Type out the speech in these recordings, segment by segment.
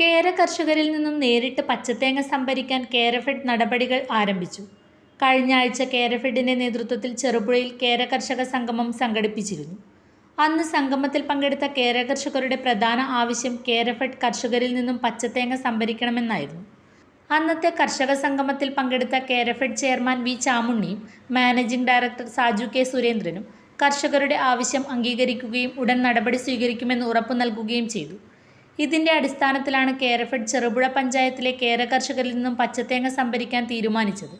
കേര കർഷകരിൽ നിന്നും നേരിട്ട് പച്ചത്തേങ്ങ സംഭരിക്കാൻ കേരഫെഡ് നടപടികൾ ആരംഭിച്ചു. കഴിഞ്ഞ ആഴ്ച കേരഫെഡിന്റെ നേതൃത്വത്തിൽ ചെറുപുഴയിൽ കേര കർഷക സംഗമം സംഘടിപ്പിച്ചിരുന്നു. അന്ന് സംഗമത്തിൽ പങ്കെടുത്ത കേര കർഷകരുടെ പ്രധാന ആവശ്യം കേരഫെഡ് കർഷകരിൽ നിന്നും പച്ചത്തേങ്ങ സംഭരിക്കണമെന്നായിരുന്നു. അന്നത്തെ കർഷക സംഗമത്തിൽ പങ്കെടുത്ത കേരഫെഡ് ചെയർമാൻ വി ചാമുണ്ണിയും മാനേജിംഗ് ഡയറക്ടർ സാജു കെ സുരേന്ദ്രനും കർഷകരുടെ ആവശ്യം അംഗീകരിക്കുകയും ഉടൻ നടപടി സ്വീകരിക്കുമെന്ന് ഉറപ്പു നൽകുകയും ചെയ്തു. ഇതിന്റെ അടിസ്ഥാനത്തിലാണ് കേരഫെഡ് ചെറുപുഴ പഞ്ചായത്തിലെ കേര കർഷകരിൽ നിന്നും പച്ചത്തേങ്ങ സംഭരിക്കാൻ തീരുമാനിച്ചത്.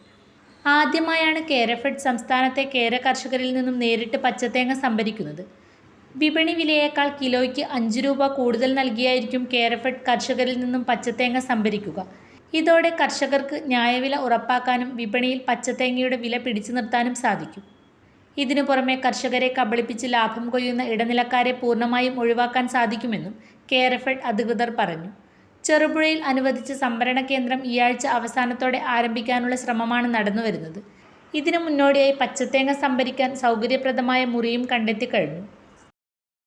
ആദ്യമായാണ് കേരഫെഡ് സംസ്ഥാനത്തെ കേര കർഷകരിൽ നിന്നും നേരിട്ട് പച്ചത്തേങ്ങ സംഭരിക്കുന്നത്. വിപണി വിലയേക്കാൾ കിലോയ്ക്ക് അഞ്ച് രൂപ കൂടുതൽ നൽകിയായിരിക്കും കേരഫെഡ് കർഷകരിൽ നിന്നും പച്ചത്തേങ്ങ സംഭരിക്കുക. ഇതോടെ കർഷകർക്ക് ന്യായവില ഉറപ്പാക്കാനും വിപണിയിൽ പച്ചത്തേങ്ങയുടെ വില പിടിച്ചു നിർത്താനും സാധിക്കും. ഇതിനു പുറമെ കർഷകരെ കബളിപ്പിച്ച് ലാഭം കൊയ്യുന്ന ഇടനിലക്കാരെ പൂർണമായും ഒഴിവാക്കാൻ സാധിക്കുമെന്നും കേരഫെഡ് അധികൃതർ പറഞ്ഞു. ചെറുപുഴയിൽ അനുവദിച്ച സംഭരണ കേന്ദ്രം ഈ ആഴ്ച അവസാനത്തോടെ ആരംഭിക്കാനുള്ള ശ്രമമാണ് നടന്നുവരുന്നത്. ഇതിനു മുന്നോടിയായി പച്ചത്തേങ്ങ സംഭരിക്കാൻ സൗകര്യപ്രദമായ മുറിയും കണ്ടെത്തിക്കഴിഞ്ഞു